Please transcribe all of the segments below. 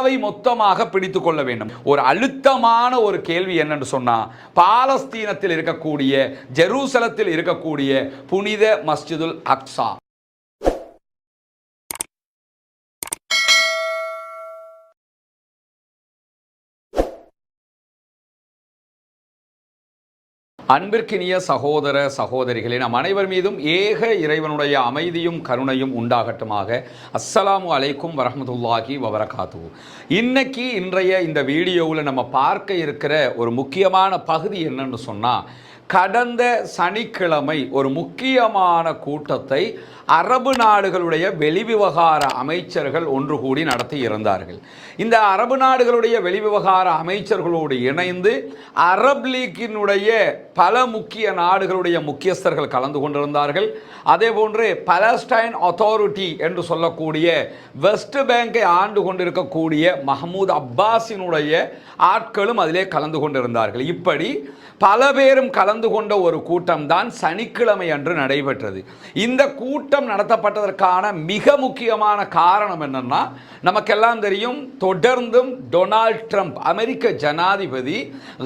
அவை மொத்தமாக பிடித்து கொள்ள வேண்டும். ஒரு அழுத்தமான ஒரு கேள்வி என்னன்னு சொன்னா பாலஸ்தீனத்தில் இருக்கக்கூடிய ஜெருசலத்தில் இருக்கக்கூடிய புனித மஸ்ஜிதுல் அக்ஸா அன்பிற்கினிய சகோதர சகோதரிகளே நம் அனைவர் மீதும் ஏக இறைவனுடைய அமைதியும் கருணையும் உண்டாகட்டுமாக. அஸ்ஸலாமு அலைக்கும் வரமத்துல்லாஹி வபரகாத்து இன்னைக்கு இன்றைய இந்த வீடியோவில் நம்ம பார்க்க இருக்கிற ஒரு முக்கியமான பகுதி என்னன்னு சொன்னால் கடந்த சனிக்கிழமை ஒரு முக்கியமான கூட்டத்தை அரபு நாடுகளுடைய வெளிவிவகார அமைச்சர்கள் ஒன்று கூடி நடத்தி இருந்தார்கள். இந்த அரபு நாடுகளுடைய வெளிவிவகார அமைச்சர்களோடு இணைந்து அரப் லீக்கினுடைய பல முக்கிய நாடுகளுடைய முக்கியஸ்தர்கள் கலந்து கொண்டிருந்தார்கள். அதே போன்று பலஸ்டைன் அத்தாரிட்டி என்று சொல்லக்கூடிய வெஸ்ட் பேங்கை ஆண்டு கொண்டிருக்கக்கூடிய மஹமூத் அப்பாஸினுடைய ஆட்களும் அதிலே கலந்து கொண்டிருந்தார்கள். இப்படி பல பேரும் கலந்து கொண்ட ஒரு கூட்டம் தான் சனிக்கிழமை அன்று நடைபெற்றது. இந்த கூட்டம் நடத்தப்பட்டதற்கான மிக முக்கியமான காரணம் என்னன்னா நமக்கெல்லாம் தெரியும் தொடர்ந்தும் டொனால்ட் ட்ரம்ப் அமெரிக்க ஜனாதிபதி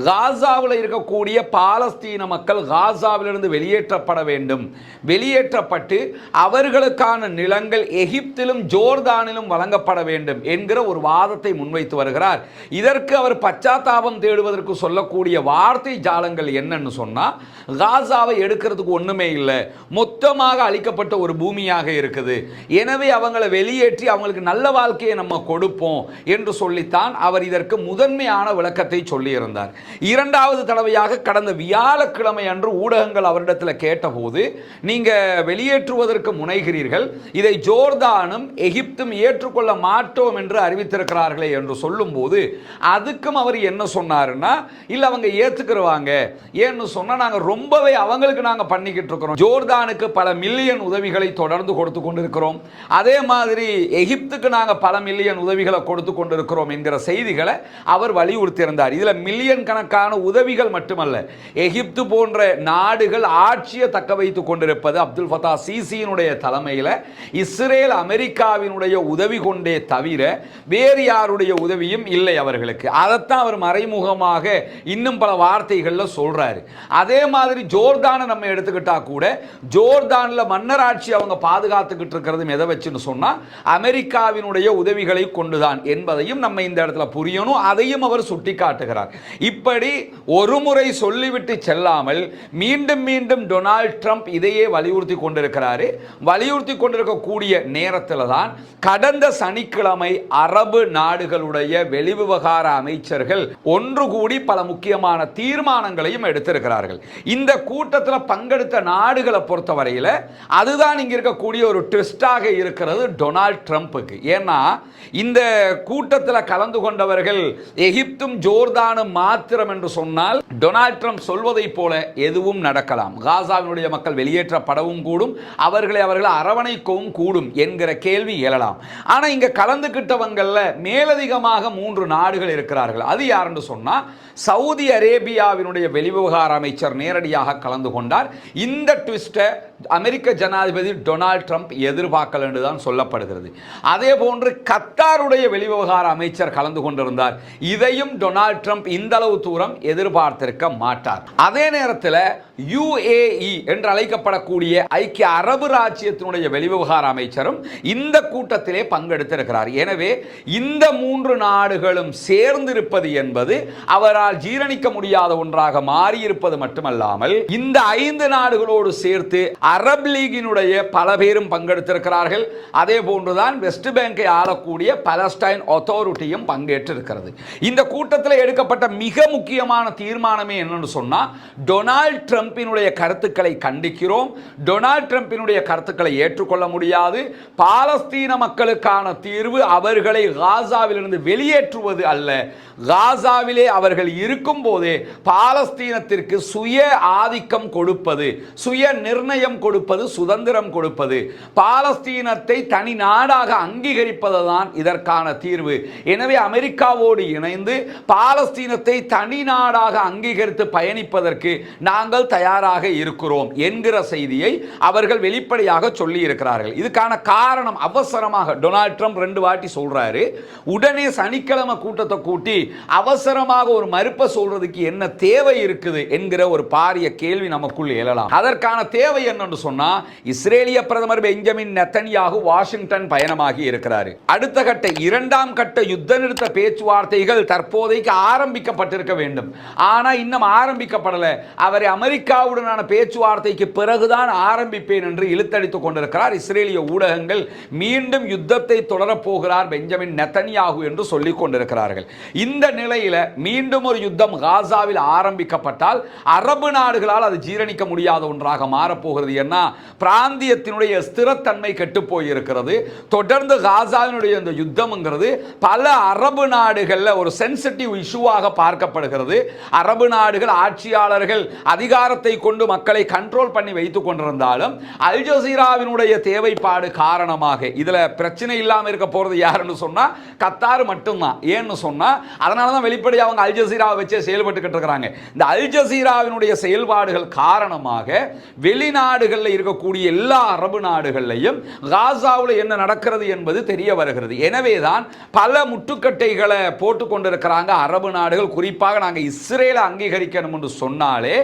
காசாவில் இருக்கக்கூடிய பாலஸ்தீன மக்கள் காசாவிலிருந்து வெளியேற்றப்பட வேண்டும். வெளியேற்றப்பட்டு அவர்களுக்கான நிலங்கள் எகிப்திலும் ஜோர்தானிலும் வழங்கப்பட வேண்டும் என்கிற ஒரு வாதத்தை முன்வைத்து வருகிறார். இதற்கு அவர் பச்சாத்தாபம் தேடுவதற்கு சொல்லக்கூடிய வார்த்தை ஜாலங்கள் என்னன்னு சொன்னால் காசாவை எடுக்கிறதுக்கு ஒன்றுமே இல்லை. மொத்தமாக அழிக்கப்பட்ட ஒரு பூமியாக இருக்குது. எனவே அவங்களை வெளியேற்றி அவங்களுக்கு நல்ல வாழ்க்கையை நம்ம கொடுப்போம் என்று சொல்லித்தான் அவர் இதற்கு முதன்மையான விளக்கத்தை சொல்லியிருந்தார். இரண்டாவது தடவையாக கடந்த வியாழக்கிழமை அன்று ஊடகங்கள் அவரிடத்தில் கேட்டபோது நீங்கள் வெளியேற்றுவதற்கு முனைகிறீர்கள். இதை ஜோர்தானும் எகிப்தும் ஏற்றுக்கொள்ள மாட்டோம் என்று அறிவித்திருக்கிறார்களே என்று சொல்லும்போது அதுக்கும் அவர் என்ன சொன்னாருன்னா இல்லை அவங்க ஏற்றுக்கிறவாங்க ஏன்னு சொன்னால் நாங்கள் ரொம்பவே அவங்களுக்கு நாங்கள் பண்ணிக்கிட்டு இருக்கிறோம். ஜோர்தானுக்கு பல மில்லியன் உதவிகளை தொடர்ந்து கொடுத்து கொண்டிருக்கிறோம். அதே மாதிரி எகிப்துக்கு நாங்கள் பல மில்லியன் உதவிகளை கொடுத்து கொண்டிருக்கிறோம் என்கிற செய்திகளை அவர் வலியுறுத்தியிருந்தார். இதில் மில்லியன் கணக்கான உதவிகள் மட்டுமல்ல எகிப்து போன்ற நாடுகள் ஆட்சியை தக்க வைத்து கொண்டிருப்பது அப்துல் ஃபத்தா சிசியினுடைய தலைமையில் இஸ்ரேல் அமெரிக்காவினுடைய உதவி கொண்டே தவிர வேறு யாருடைய உதவியும் இல்லை அவர்களுக்கு. அதைத்தான் அவர் மறைமுகமாக இன்னும் பல வார்த்தைகள் வார்த்தைகளில் சொல்கிறாரு அதே மாதிரி ஜோர்தானை நம்ம எடுத்துக்கிட்டா கூட ஜோர்தானில் மன்னராட்சி அவங்க பாதுகாத்துக்கிட்டு இருக்கிறதும் எதை வச்சுன்னு சொன்னால் அமெரிக்காவினுடைய உதவிகளை கொண்டுதான் என்பதையும் நம்ம இந்த இடத்துல புரியணும் அதையும் அவர் சுட்டி காட்டுகிறார் இப்படி ஒரு முறை சொல்லிவிட்டு செல்லாமல் மீண்டும் மீண்டும் டொனால்ட் ட்ரம்ப் இதையே வலியுறுத்தி கொண்டிருக்கிறாரு. வலியுறுத்தி கொண்டிருக்கக்கூடிய நேரத்தில் தான் கடந்த சனிக்கிழமை அரபு நாடுகளுடைய வெளிவிவகார அமைச்சர்கள் ஒன்று கூடி பல முக்கியமான தீர்மானம் தீர்மானங்களையும் எடுத்திருக்கிறார்கள். இந்த கூட்டத்தில் பங்கெடுத்த நாடுகளை பொறுத்தவரையில் அதுதான் இங்கே இருக்கக்கூடிய ஒரு ட்விஸ்டாக இருக்கிறது டொனால்ட் ட்ரம்ப்புக்கு. ஏன்னா இந்த கூட்டத்தில் கலந்து கொண்டவர்கள் எகிப்தும் ஜோர்தானும் மாத்திரம் என்று சொன்னால் டொனால்ட் ட்ரம்ப் சொல்வதைப் போல எதுவும் நடக்கலாம். காசாவினுடைய மக்கள் வெளியேற்றப்படவும் கூடும் அவர்களை அவர்கள் அரவணைக்கவும் கூடும் என்கிற கேள்வி எழலாம் ஆனா இங்கே கலந்துக்கிட்டவங்களில் மேலதிகமாக மூன்று நாடுகள் இருக்கிறார்கள். அது யாருன்னு சொன்னா சவுதி அரேபியாவினுடைய வெளிவிவகார அமைச்சர் நேரடியாக கலந்து கொண்டார். இந்த ட்விஸ்ட்டை அமெரிக்க ஜனாதிபதி டொனால்ட் ட்ரம்ப் எதிர்பார்க்கல என்று தான் சொல்லப்படுகிறது. அதே போன்று கத்தாருடைய வெளிவிவகார அமைச்சர் கலந்து கொண்டிருந்தார். இதையும் டொனால்ட் ட்ரம்ப் இந்த அளவு தூரம் எதிர்பார்த்திருக்க மாட்டார். அதே நேரத்தில் யுஏஇ என்று அழைக்கப்படக்கூடிய ஐக்கிய அரபு ராஜ்யத்தினுடைய வெளிவிவகார அமைச்சரும் இந்த கூட்டத்திலே பங்கெடுத்திருக்கிறார். எனவே இந்த மூன்று நாடுகளும் சேர்ந்திருப்பது என்பது அவரால் ஜீரணிக்க முடியாத ஒன்றாக மாறியிருப்பது மட்டுமல்லாமல் இந்த ஐந்து நாடுகளோடு சேர்த்து அரப் லீகினுடைய பல பேரும் பங்கெடுத்திருக்கிறார்கள். அதே போன்றுதான் வெஸ்ட் பேங்கை ஆளக்கூடிய பலஸ்டைன் அத்தாரிட்டியும் பங்கேற்றிருக்கிறது. இந்த கூட்டத்தில் எடுக்கப்பட்ட மிக முக்கியமான தீர்மானமே என்னன்னு சொன்னா டொனால்ட் ட்ரம்பினுடைய கருத்துக்களை கண்டிக்கிறோம். டொனால்ட் ட்ரம்பினுடைய கருத்துக்களை ஏற்றுக்கொள்ள முடியாது. பாலஸ்தீன மக்களுக்கான தீர்வு அவர்களை காசாவிலிருந்து வெளியேற்றுவது அல்ல. காசாவிலே அவர்கள் இருக்கும் போதே பாலஸ்தீனத்திற்கு சுய ஆதிக்கம் கொடுப்பது சுய நிர்ணயம் கொடுப்பது சுதந்திரம் கொடுப்பது பாலஸ்தீனத்தை தனி நாடாக அங்கீகரிப்பது தான் இதற்கான தீர்வு. எனவே அமெரிக்காவோடு இணைந்து பாலஸ்தீனத்தை தனி நாடாக அங்கீகரித்து பயணிப்பதற்கு நாங்கள் தயாராக இருக்கிறோம் என்கிற செய்தியை அவர்கள் வெளிப்படையாக சொல்லி இருக்கிறார்கள் இதுக்கான காரணம் அவசரமாக டொனால்ட் ட்ரம்ப் ரெண்டு வாட்டி சொல்றாரு. உடனே சனிக்கிழமை கூட்டத்தை கூட்டி அவசரமாக ஒரு மறுப்பை சொல்றதுக்கு என்ன தேவை? இருக்குது என்கிற ஒரு பாரிய கேள்வி நமக்குள் எழலாம். அதற்கான தேவை என்னன்னு சொன்னா இஸ்ரேலிய பிரதமர் பெஞ்சமின் நெத்தன்யாகு வாஷிங்டன் பயணமாகி இருக்கிறார். அடுத்த கட்ட இரண்டாம் கட்ட யுத்த நிறுத்த பேச்சுவார்த்தைகள் தற்போதைக்கு ஆரம்பிக்கப்பட்டிருக்க வேண்டும். ஆனா இன்னும் ஆரம்பிக்கப்படல. அவரை அமெரிக்காவுடனான பேச்சுவார்த்தைக்கு பிறகுதான் ஆரம்பிப்பேன் என்று இழுத்தடித்துக் கொண்டிருக்கிறார் இஸ்ரேலிய ஊடகங்கள். மீண்டும் யுத்தத்தை தொடரப்போகிறார் பெஞ்சமின் நெத்தன்யாகு என்று சொல்லிக் கொண்டிருக்கிறார்கள். இந்த நிலையில மீண்டும் ஒரு யுத்தம் காசாவில் ஆரம்பிக்கப்பட்டால் அரபு நாடுகளால் அது ஜீரணிக்க முடியாத ஒன்றாக மாறப்போகிறது. ஏன்னா பிராந்தியத்தினுடைய ஸ்திரத்தன்மை கெட்டுப்போயிருக்கிறது தொடர்ந்து காசாவினுடைய இந்த யுத்தம்ங்கிறது பல அரபு நாடுகளில் ஒரு சென்சிட்டிவ் இஷ்யூவாக பார்க்கப்படுகிறது. அரபு நாடுகள் ஆட்சியாளர்கள் அதிகாரத்தை கொண்டு மக்களை கண்ட்ரோல் பண்ணி வைத்துக் கொண்டிருந்தாலும் அல் ஜசீராவினுடைய தேவைப்பாடு காரணமாக இதில் பிரச்சனை இல்லாமல் இருக்க போறது யாருன்னு சொன்னால் கத்தார் மட்டும்தான். ஏன்னு சொன்னால் அதனால தான் வெளிப்படையாக அவங்க அல் ஜசீராவை வச்சே செயல்பட்டுக்கிட்டு இருக்கிறாங்க. இந்த அல் ஜசீராவினுடைய செயல்பாடுகள் காரணமாக வெளிநாடுகளில் இருக்கக்கூடிய எல்லா அரபு நாடுகள்லையும் காசாவில் என்ன நடக்கிறது என்பது தெரிய வருகிறது. எனவே தான் பல முட்டுக்கட்டைகளை போட்டு கொண்டிருக்கிறாங்க அரபு நாடுகள். குறிப்பாக நாங்கள் இஸ்ரேலை அங்கீகரிக்கணும் என்று சொன்னாலே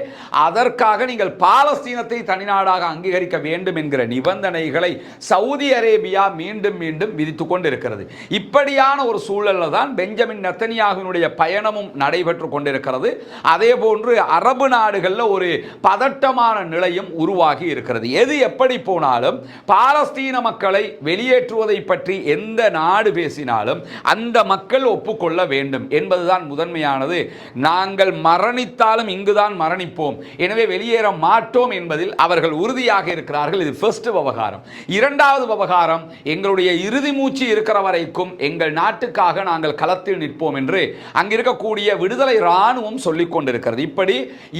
அதற்காக நீங்கள் பாலஸ்தீனத்தை தனிநாடாக அங்கீகரிக்க வேண்டும் என்கிற நிபந்தனைகளை சவுதி அரேபியா மீண்டும் மீண்டும் விதித்துக் கொண்டிருக்கிறது. இப்படியான ஒரு சூழல்ல தான் பெஞ்சமின் நெத்தனியாகுவினுடைய பயணமும் நடைபெற்று கொண்டிருக்கிறது. அதே அதே போன்று அரபு நாடுகளில் ஒரு பதட்டமான நிலையும் உருவாகி இருக்கிறது. எது எப்படி போனாலும் பாலஸ்தீன மக்களை வெளியேற்றுவதை பற்றி எந்த நாடு பேசினாலும் அந்த மக்கள் ஒப்புக்கொள்ள வேண்டும் என்பதுதான் முதன்மையானது. நாங்கள் மரணித்தாலும் இங்குதான் மரணிப்போம். எனவே வெளியேற மாட்டோம் என்பதில் அவர்கள் உறுதியாக இருக்கிறார்கள். இது ஃபர்ஸ்ட் விவகாரம். இரண்டாவது விவகாரம் எங்களுடைய இறுதி மூச்சு இருக்கிற வரைக்கும் எங்கள் நாட்டுக்காக நாங்கள் களத்தில் நிற்போம் என்று அங்கிருக்கக்கூடிய விடுதலை இராணுவம் சொல்லிக்கொண்டு கொண்டிருக்கிறது. இப்படி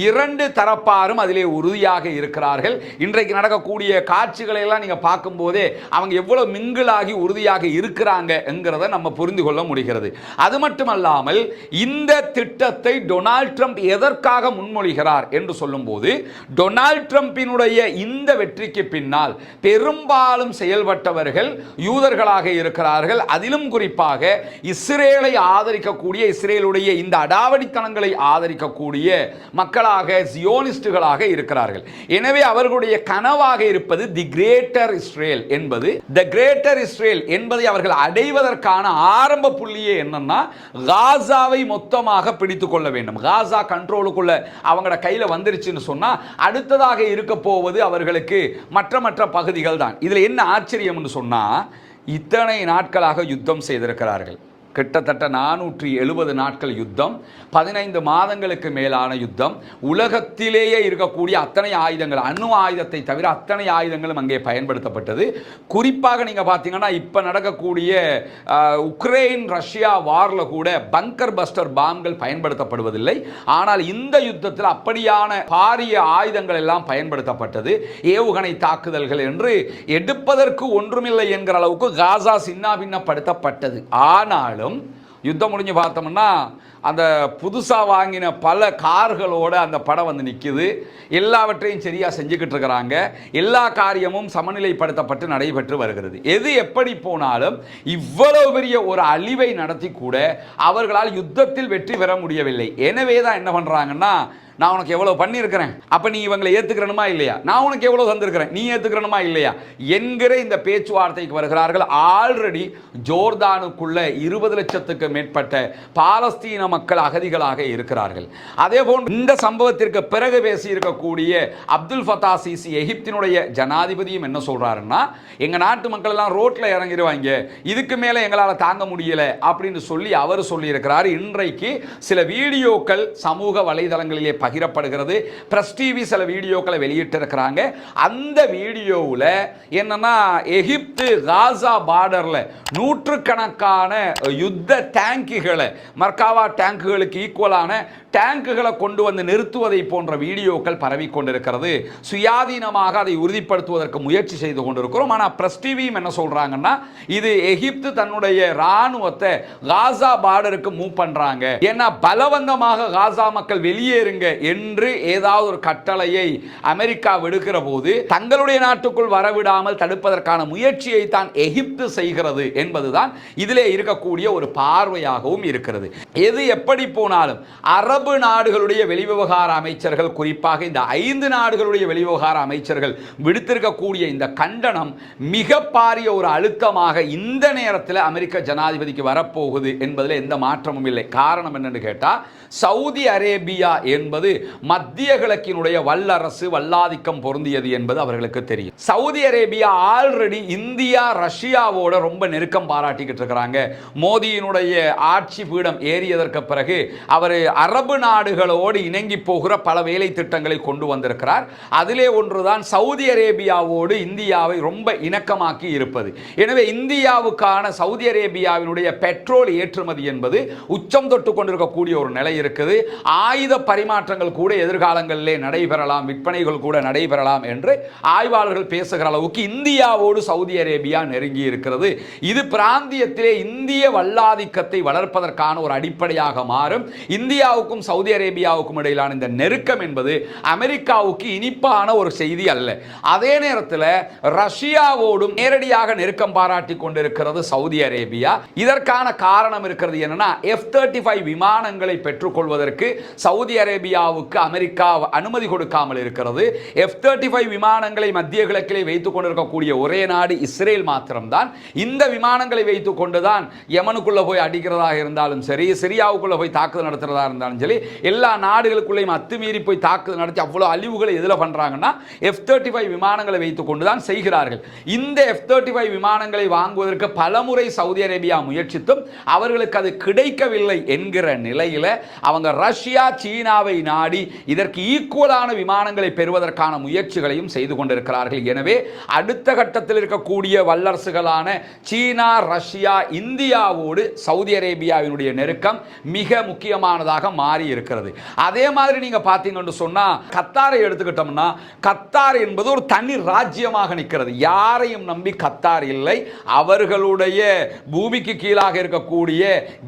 இரண்டு தரப்பாரும் அதிலே உறுதியாக இருக்கிறார்கள். இன்றைக்கு நடக்கக்கூடிய காட்சிகளை எல்லாம் நீங்க பார்க்கும்போதே அவங்க எவ்வளவு மிங்கிளாகி உறுதியாக இருக்கிறாங்க என்கிறத நம்ம புரிந்து கொள்ள முடிகிறது. அது மட்டுமல்லாமல் இந்த திட்டத்தை டொனால்ட் ட்ரம்ப் எதற்காக முன்மொழிகிறார் என்று சொல்லும்போது டொனால்ட் ட்ரம்பினுடைய இந்த வெற்றிக்கு பின்னால் பெரும்பாலும் செயல்பட்டவர்கள் யூதர்களாக இருக்கிறார்கள். அதிலும் குறிப்பாக இஸ்ரேலை ஆதரிக்கக்கூடிய இஸ்ரேலுடைய இந்த அடாவடித்தனங்களை ஆதரிக்கக்கூடிய மக்களாக ஜியோனிஸ்டுகளாக இருக்கிறார்கள். எனவே அவர்களுடைய கனவாக இருப்பது தி கிரேட்டர் இஸ்ரேல் என்பது. த கிரேட்டர் இஸ்ரேல் என்பதை அவர்கள் அடைவதற்கான ஆரம்ப புள்ளியே என்னன்னா காசாவை மொத்தமாக பிடித்து கொள்ள வேண்டும். காசா கண்ட்ரோலுக்குள்ள அவங்களோட கையில் வந்துருச்சுன்னு சொன்னால் அடுத்ததாக இருக்க போவது அவர்களுக்கு மற்ற மற்ற பகுதிகள் தான் இதில் என்ன ஆச்சரியம்னு சொன்னால் இத்தனை நாட்களாக யுத்தம் செய்திருக்கிறார்கள். கிட்டத்தட்ட நானூற்றி எழுபது நாட்கள் யுத்தம் பதினைந்து மாதங்களுக்கு மேலான யுத்தம். உலகத்திலேயே இருக்கக்கூடிய அத்தனை ஆயுதங்கள் அணு ஆயுதத்தை தவிர அத்தனை ஆயுதங்களும் அங்கே பயன்படுத்தப்பட்டது. குறிப்பாக நீங்கள் பார்த்தீங்கன்னா இப்போ நடக்கக்கூடிய உக்ரைன் ரஷ்யா வாரில் கூட பங்கர் பஸ்டர் பாம்கள் பயன்படுத்தப்படுவதில்லை. ஆனால் இந்த யுத்தத்தில் அப்படியான பாரிய ஆயுதங்கள் எல்லாம் பயன்படுத்தப்பட்டது. ஏவுகணை தாக்குதல்கள் என்று எடுப்பதற்கு ஒன்றுமில்லை என்கிற அளவுக்கு காசா சின்னாபின்னப்படுத்தப்பட்டது. ஆனாலும் யுத்தம் முடிஞ்சு பார்த்தோம்னா அந்த புதுசாக வாங்கின பல கார்களோட அந்த படம் வந்து நிற்கிது எல்லாவற்றையும் சரியாக செஞ்சுக்கிட்டு இருக்கிறாங்க. எல்லா காரியமும் சமநிலைப்படுத்தப்பட்டு நடைபெற்று வருகிறது. எது எப்படி போனாலும் இவ்வளவு பெரிய ஒரு அழிவை நடத்தி கூட அவர்களால் யுத்தத்தில் வெற்றி பெற முடியவில்லை. எனவே தான் என்ன பண்ணுறாங்கன்னா நான் உனக்கு எவ்வளோ பண்ணியிருக்கிறேன்? அப்போ நீ இவங்களை ஏற்றுக்கிறணுமா இல்லையா? நான் உனக்கு எவ்வளோ தந்திருக்கிறேன்? நீ ஏற்றுக்கிறணுமா இல்லையா? என்கிற இந்த பேச்சுவார்த்தைக்கு வருகிறார்கள். ஆல்ரெடி ஜோர்தானுக்குள்ள இருபது லட்சத்துக்கு மேற்பட்ட பாலஸ்தீன மக்கள் அகதிகளாக இருக்கிறார்கள். அதே போன்று இந்த சம்பவத்திற்கு பிறகு பேசியிருக்கக்கூடிய அப்துல் ஃபத்தா சிசி எகிப்தினுடைய ஜனாதிபதியும் என்ன சொல்கிறாருன்னா எங்கள் நாட்டு மக்கள் எல்லாம் ரோட்டில் இறங்கிடுவாங்க இதுக்கு மேலே எங்களால் தாங்க முடியலை. அப்படின்னு சொல்லி அவர் சொல்லியிருக்கிறார். இன்றைக்கு சில வீடியோக்கள் சமூக வலைதளங்களிலே பகிரப்படுகிறது. ப்ரெஸ் டிவி சில வீடியோக்களை வெளியிட்டிருக்கிறாங்க. அந்த வீடியோவில் என்னென்னா எகிப்து காசா பார்டரில் நூற்றுக்கணக்கான யுத்த டேங்குகளை மர்காவா டேங்குகளுக்கு ஈக்குவலான டேங்குகளை கொண்டு வந்து நிறுத்துவதை போன்ற வீடியோக்கள் பரவி கொண்டிருக்கிறது. சுயாதீனமாக அதை உறுதிப்படுத்துவதற்கு முயற்சி செய்து கொண்டிருக்கிறோம். ஆனால் ப்ரெஸ் டிவியும் என்ன சொல்கிறாங்கன்னா இது எகிப்து தன்னுடைய ராணுவத்தை காசா பார்டருக்கு மூவ் பண்ணுறாங்க ஏன்னா பலவந்தமாக காசா மக்கள் வெளியேறுங்க. என்று ஏதாவது ஒரு கட்டளையை அமெரிக்கா விடுக்கிற போது தங்களுடைய நாட்டுக்குள் வரவிடாமல் தடுப்பதற்கான முயற்சியை தான் எகிப்து செய்கிறது என்பதுதான் இதிலே இருக்கக்கூடிய ஒரு பார்வையாகவும் இருக்கிறது. எது எப்படி போனாலும் அரபு நாடுகளுடைய வெளிவிவகார அமைச்சர்கள் குறிப்பாக இந்த ஐந்து நாடுகளுடைய வெளிவிவகார அமைச்சர்கள் விடுத்திருக்கக்கூடிய இந்த கண்டனம் மிக பாரிய ஒரு அழுத்தமாக இந்த நேரத்தில் அமெரிக்க ஜனாதிபதிக்கு வரப்போகுது என்பதில் எந்த மாற்றமும் இல்லை. காரணம் என்னன்னு கேட்டால் சவுதி அரேபியா என்பது என்பது மத்திய கிழக்கினுடைய வல்லரசு வல்லாதிக்கம் பொருந்தியது என்பது அவர்களுக்கு தெரியும். சவுதி அரேபியா ஆல்ரெடி இந்தியா ரஷ்யாவோட ரொம்ப நெருக்கம் பாராட்டிக்கிட்டு இருக்கிறாங்க. மோதியினுடைய ஆட்சி பீடம் ஏறியதற்கு பிறகு அவர் அரபு நாடுகளோடு இணங்கி போகிற பல வேலை திட்டங்களை கொண்டு வந்திருக்கிறார். அதிலே ஒன்றுதான் சவுதி அரேபியாவோடு இந்தியாவை ரொம்ப இணக்கமாக்கி இருப்பது. எனவே இந்தியாவுக்கான சவுதி அரேபியாவினுடைய பெட்ரோல் ஏற்றுமதி என்பது உச்சம் தொட்டு கொண்டிருக்கக்கூடிய ஒரு நிலை இருக்குது. ஆயுத பரிமாற்ற மாற்றங்கள் கூட எதிர்காலங்களிலே நடைபெறலாம் விற்பனைகள் கூட நடைபெறலாம் என்று ஆய்வாளர்கள் பேசுகிற அளவுக்கு இந்தியாவோடு சவுதி அரேபியா நெருங்கி இருக்கிறது. இது பிராந்தியத்திலே இந்திய வல்லாதிக்கத்தை வளர்ப்பதற்கான ஒரு அடிப்படையாக மாறும். இந்தியாவுக்கும் சவுதி அரேபியாவுக்கும் இடையிலான இந்த நெருக்கம் என்பது அமெரிக்காவுக்கு இனிப்பான ஒரு செய்தி அல்ல. அதே நேரத்தில் ரஷ்யாவோடும் நேரடியாக நெருக்கம் பாராட்டி கொண்டிருக்கிறது சவுதி அரேபியா. இதற்கான காரணம் இருக்கிறது என்னன்னா எஃப் தேர்ட்டி ஃபைவ் விமானங்களை பெற்றுக்கொள்வதற்கு சவுதி அரேபியா அரேபியாவுக்கு அமெரிக்கா அனுமதி கொடுக்காமல் இருக்கிறது. எஃப் தேர்ட்டி ஃபைவ் விமானங்களை மத்திய கிழக்கிலே வைத்துக் கொண்டிருக்கக்கூடிய ஒரே நாடு இஸ்ரேல் மாத்திரம்தான். இந்த விமானங்களை வைத்துக் கொண்டுதான் யமனுக்குள்ள போய் அடிக்கிறதாக இருந்தாலும் சரி சிரியாவுக்குள்ள போய் தாக்குதல் நடத்துறதா இருந்தாலும் சரி எல்லா நாடுகளுக்குள்ளேயும் அத்துமீறி போய் தாக்குதல் நடத்தி அவ்வளோ அழிவுகளை எதில் பண்ணுறாங்கன்னா எஃப் தேர்ட்டி ஃபைவ் விமானங்களை வைத்துக் கொண்டு தான் செய்கிறார்கள். இந்த எஃப் தேர்ட்டி ஃபைவ் விமானங்களை வாங்குவதற்கு பலமுறை சவுதி அரேபியா முயற்சித்தும் அவர்களுக்கு அது கிடைக்கவில்லை என்கிற நிலையில் அவங்க ரஷ்யா சீனாவை நாடி இதற்கு ஈக்குவலான விமானங்களை பெறுவதற்கான முயற்சிகளையும் செய்து கொண்டிருக்கிறார்கள். எனவே அடுத்த கட்டத்தில் இருக்கக்கூடிய வல்லரசுகளான சீனா ரஷ்யா இந்தியாவோடு சவுதி அரேபியாவினுடைய நெருக்கம் மிக முக்கியமானதாக மாறி இருக்கிறது அதே மாதிரி நீங்க பார்த்தீங்கன்னு சொன்னால் கத்தாரை எடுத்துக்கிட்டோம்னா கத்தார் என்பது ஒரு தனி ராஜ்யமாக நிற்கிறது. யாரையும் நம்பி கத்தார் இல்லை. அவர்களுடைய பூமிக்கு கீழாக இருக்கக்கூடிய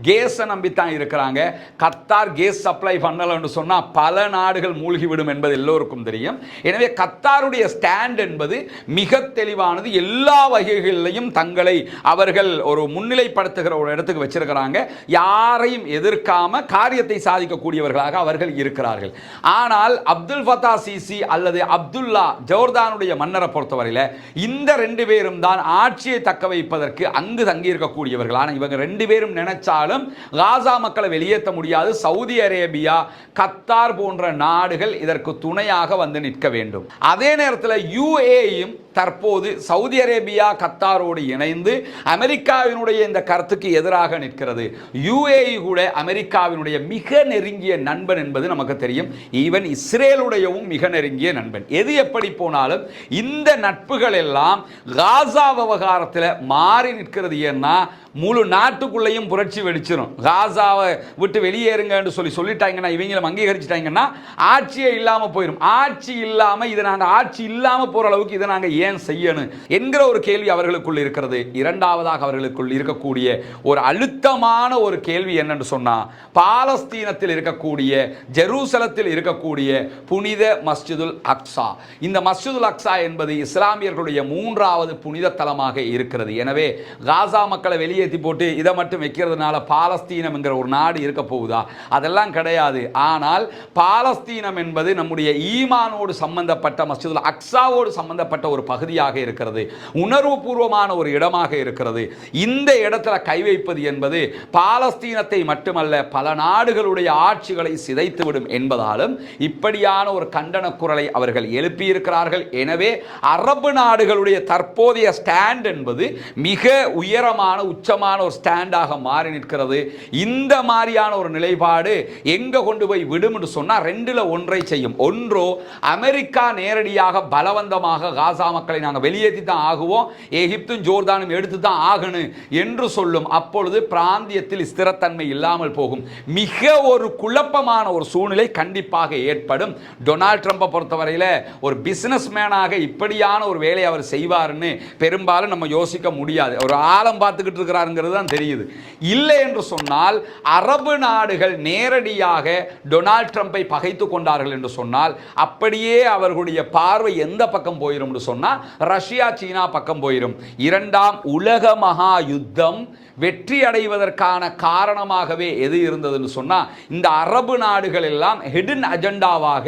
கேஸை நம்பித்தான் இருக்கிறாங்க. கத்தார் கேஸ் சப்ளை பண்ணலன்னு சொன்னால் பல நாடுகள் மூழ்கிவிடும் என்பது எல்லோருக்கும் தெரியும். எனவே கத்தாருடைய ஸ்டாண்ட் என்பது மிக தெளிவானது. எல்லா வகைகளிலையும் தங்களை அவர்கள் ஒரு முன்னிலைப்படுத்துகிற ஒரு இடத்துக்கு வச்சிருக்கிறாங்க. யாரையும் எதிர்க்காம காரியத்தை சாதிக்கக்கூடியவர்களாக அவர்கள் இருக்கிறார்கள். ஆனால் அப்துல் ஃபத்தா சிசி அல்லது அப்துல்லா ஜோர்தானுடைய மன்னரை பொறுத்தவரையில் இந்த ரெண்டு பேரும் தான் ஆட்சியை தக்க வைப்பதற்கு அங்கு தங்கி இருக்கக்கூடியவர்கள் ஆனால் இவங்க ரெண்டு பேரும் நினைச்சாலும் காசா மக்களை வெளியேற்ற முடியாது. சவுதி அரேபியா கத்தார் போன்ற நாடுகள் இதற்கு துணையாக வந்து நிற்க வேண்டும். அதே நேரத்தில் யுஏயும் தற்போது சவுதி அரேபியா கத்தாரோடு இணைந்து அமெரிக்காவினுடைய இந்த கருத்துக்கு எதிராக நிற்கிறது. யுஏஇ கூட அமெரிக்காவினுடைய மிக நெருங்கிய நண்பன் என்பது நமக்கு தெரியும். ஈவன் இஸ்ரேலுடையவும் மிக நெருங்கிய நண்பன். எது எப்படி போனாலும் இந்த நட்புகள் எல்லாம் காசா விவகாரத்தில் மாறி நிற்கிறது. ஏன்னா முழு நாட்டுக்குள்ளேயும் புரட்சி வெடிச்சிடும் காசாவை விட்டு வெளியேறுங்கன்னு சொல்லி சொல்லிட்டாங்கன்னா இவங்களும் அங்கீகரிச்சிட்டாங்கன்னா ஆட்சியே இல்லாமல் போயிடும் ஆட்சி இல்லாமல் இதை நாங்கள் ஆட்சி இல்லாமல் போகிற அளவுக்கு இதை நாங்கள் ஏன் செய்யணும் என்கிற ஒரு கேள்வி அவர்களுக்குள் இருக்கிறது. இரண்டாவதாக அவர்களுக்குள் இருக்கக்கூடிய ஒரு அழுத்தமான ஒரு கேள்வி என்னன்னு சொன்னால் பாலஸ்தீனத்தில் இருக்கக்கூடிய ஜெருசலத்தில் இருக்கக்கூடிய புனித மஸ்ஜிதுல் அக்ஸா. இந்த மஸ்ஜிதுல் அக்ஸா என்பது இஸ்லாமியர்களுடைய மூன்றாவது புனித தலமாக இருக்கிறது. எனவே காசா மக்களை வெளியேற்றி போட்டு இதை மட்டும் வைக்கிறதுனால பாலஸ்தீனம் என்கிற ஒரு நாடு இருக்க போகுதா? அதெல்லாம் கிடையாது. ஆனால் பாலஸ்தீனம் என்பது நம்முடைய ஈமானோடு சம்பந்தப்பட்ட மஸ்ஜிதுல் அக்ஸாவோடு சம்பந்தப்பட்ட ஒரு பகுதியாக இருக்கிறது. உணர்வுபூர்வமான ஒரு இடமாக இருக்கிறது. இந்த இடத்துல கை வைப்பது என்பது பாலஸ்தீனத்தை மட்டுமல்ல பல நாடுகளுடைய ஆட்சிகளை சிதைத்துவிடும் என்பதாலும் இப்படியான ஒரு கண்டன குரலை அவர்கள் எழுப்பியிருக்கிறார்கள். எனவே அரபு நாடுகளுடைய தற்போதைய ஸ்டாண்ட் என்பது மிக உயரமான உச்சமான ஒரு ஸ்டாண்டாக மாறி நிற்கிறது. இந்த மாதிரியான ஒரு நிலைப்பாடு எங்க கொண்டு போய் விடும் என்று சொன்னால் ரெண்டில் ஒன்றை செய்யும். ஒன்றோ அமெரிக்கா நேரடியாக பலவந்தமாக காசா மக்களை நாங்கள் வெளியேற்றி தான் ஆகுவோம். எகிப்தும் ஜோர்தானும் எடுத்து தான் ஆகணும் என்று சொல்லும் அப்பொழுது பிராந்தியத்தில் ஸ்திரத்தன்மை இல்லாமல் போகும். மிக ஒரு குழப்பமான ஒரு சூழ்நிலை கண்டிப்பாக ஏற்படும். டொனால்ட் ட்ரம்பை பொறுத்தவரையில் ஒரு பிஸ்னஸ் மேனாக இப்படியான ஒரு வேலையை அவர் செய்வார்னு பெரும்பாலும் நம்ம யோசிக்க முடியாது. ஒரு ஆழம் பார்த்துக்கிட்டு இருக்கிறாருங்கிறது தான் தெரியுது. இல்லை என்று சொன்னால் அரபு நாடுகள் நேரடியாக டொனால்ட் ட்ரம்பை பகைத்து கொண்டார்கள் என்று சொன்னால் அப்படியே அவர்களுடைய பார்வை எந்த பக்கம் போயிடும் என்று சொன்னால் ரஷ்யா சீனா பக்கம் போயிடும் இரண்டாம் உலக மகா யுத்தம் வெற்றி அடைவதற்கான காரணமாகவே எது இருந்ததுன்னு சொன்னால் இந்த அரபு நாடுகள் எல்லாம் ஹெடன் அஜெண்டாவாக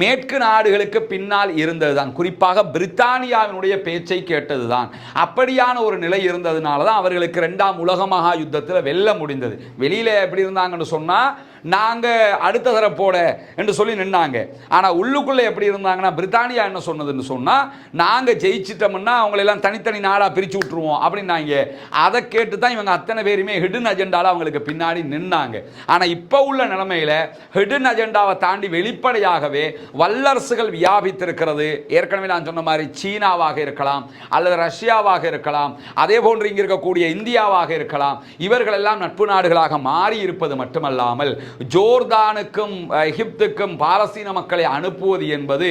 மேற்கு நாடுகளுக்கு பின்னால் இருந்ததுதான். குறிப்பாக பிரித்தானியாவினுடைய பேச்சை கேட்டதுதான். அப்படியான ஒரு நிலை இருந்ததுனால தான் அவர்களுக்கு ரெண்டாம் உலக மகா யுத்தத்தில் வெல்ல முடிந்தது. வெளியில் எப்படி இருந்தாங்கன்னு சொன்னால் நாங்கள் அடுத்த போட என்று சொல்லி நின்னாங்க. ஆனால் உள்ளுக்குள்ளே எப்படி இருந்தாங்கன்னா பிரித்தானியா என்ன சொன்னதுன்னு சொன்னால் நாங்கள் ஜெயிச்சிட்டோம்னா அவங்களெல்லாம் தனித்தனி நாடாக பிரித்து விட்ருவோம் அப்படின்னாங்க. அதை கேட்டு தான் இவங்க அத்தனை பேருமே ஹிடன் அஜெண்டாவில் அவங்களுக்கு பின்னாடி நின்னாங்க. ஆனால் இப்போ உள்ள நிலைமையில் ஹிடன் அஜெண்டாவை தாண்டி வெளிப்படையாகவே வல்லரசுகள் வியாபித்திருக்கிறது. ஏற்கனவே நான் சொன்ன மாதிரி சீனாவாக இருக்கலாம் அல்லது ரஷ்யாவாக இருக்கலாம் அதே போன்று இங்கே இருக்கக்கூடிய இந்தியாவாக இருக்கலாம். இவர்களெல்லாம் நட்பு நாடுகளாக மாறி இருப்பது மட்டுமல்லாமல் ஜோர்தானுக்கும் எகிப்துக்கும் பாலஸ்தீன மக்களை அனுப்புவது என்பது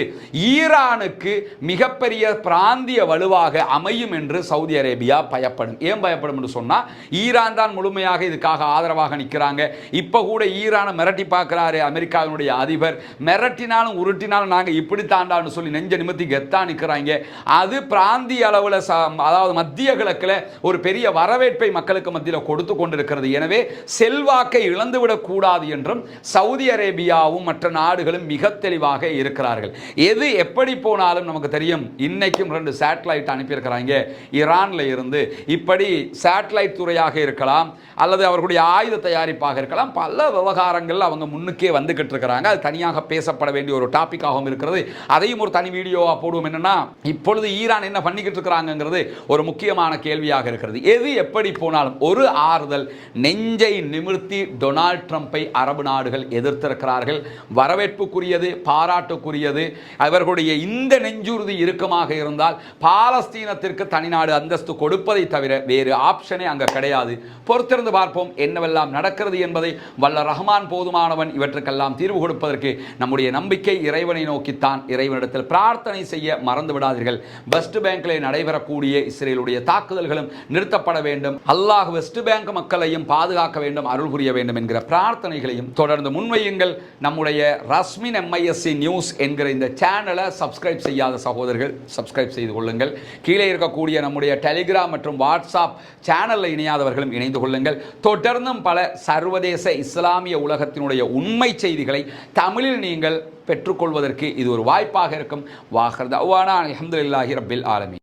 ஈரானுக்கு மிகப்பெரிய பிராந்திய வலுவாக அமையும் என்று சவுதி அரேபியா பயப்படும். ஏன் பயப்படும் என்று சொன்னால் ஈரான் தான் முழுமையாக இதுக்காக ஆதரவாக நிற்கிறாங்க. இப்போ கூட ஈரானை மிரட்டி பார்க்குறாரு அமெரிக்காவினுடைய அதிபர். மிரட்டினாலும் உருட்டினாலும் நாங்கள் இப்படி தாண்டான்னு சொல்லி நெஞ்ச நிமித்தி கெத்தா நிற்கிறாங்க. அது பிராந்திய அளவில் அதாவது மத்திய கிழக்கில் ஒரு பெரிய வரவேற்பை மக்களுக்கு மத்தியில் கொடுத்து கொண்டிருக்கிறது. எனவே செல்வாக்கை இழந்துவிடக்கூடாது என்றும் சவுதி அரேபியாவும் மற்ற நாடுகளும் மிக தெளிவாக இருக்கிறார்கள். எது எப்படி போனாலும் நமக்கு தெரியும் இன்னைக்கும் ரெண்டு சேட்டலைட் அனுப்பியிருக்கிறாங்க. ஈரானில் இருந்து இப்படி சேட்டலைட் துறையாக இருக்கலாம் அல்லது அவர்களுடைய ஆயுத தயாரிப்பாக இருக்கலாம் பல விவகாரங்கள் அவங்க முன்னுக்கே வந்துகிட்டு இருக்கிறாங்க. அது தனியாக பேசப்பட வேண்டிய ஒரு டாப்பிக்காகவும் இருக்கிறது. அதையும் ஒரு தனி வீடியோவா போடுவோம். என்னன்னா இப்பொழுது ஈரான் என்ன பண்ணிக்கிட்டு இருக்கிறாங்கிறது ஒரு முக்கியமான கேள்வியாக இருக்கிறது. எது எப்படி போனாலும் ஒரு ஆறுதல் நெஞ்சை நிமிர்த்தி டொனால்ட் ட்ரம்ப்பை அரபு நாடுகள் எதிர்த்திருக்கிறார்கள். வரவேற்புக்குரியது பாராட்டுக்குரியது. அவர்களுடைய இந்த நெஞ்சுறுதி இறுக்கமாக இருந்தால் பாலஸ்தீனத்திற்கு தனிநாடு அந்தஸ்து கொடுப்பதை தவிர வேறு ஆப்ஷனே அங்கே கிடையாது. பொறுத்திருந்து பார்ப்போம் என்னவெல்லாம் நடக்கிறது என்பதை வல்ல ரஹ்மான் போதுமானவன் இவற்றுக்கெல்லாம் தீர்வு கொடுப்பதற்கு நம்முடைய நம்பிக்கை இறைவனை நோக்கித்தான் இறைவனிடத்தில் பிரார்த்தனை செய்ய மறந்து விடாதீர்கள். வெஸ்ட் பேங்கில் நடைபெறக்கூடிய இஸ்ரேலுடைய தாக்குதல்களும் நிறுத்தப்பட வேண்டும். அல்லாஹ் வெஸ்ட் பேங்க் மக்களையும் பாதுகாக்க வேண்டும் அருள் புரிய வேண்டும் என்கிற பிரார்த்தனைகள் பிரார்த்தனைகளையும் தொடர்ந்து முன்வையுங்கள். நம்முடைய ரஸ்மின் எம்ஐஎஸ்சி நியூஸ் என்கிற இந்த சேனலை சப்ஸ்கிரைப் செய்யாத சகோதரர்கள் சப்ஸ்கிரைப் செய்து கொள்ளுங்கள். கீழே இருக்கக்கூடிய நம்முடைய டெலிகிராம் மற்றும் வாட்ஸ்அப் சேனலில் இணையாதவர்களும் இணைந்து கொள்ளுங்கள். தொடர்ந்தும் பல சர்வதேச இஸ்லாமிய உலகத்தினுடைய உண்மை செய்திகளை தமிழில் நீங்கள் பெற்றுக்கொள்வதற்கு இது ஒரு வாய்ப்பாக இருக்கும். வாகர் தவானா அலமதுல்லாஹி ரபில் ஆலமி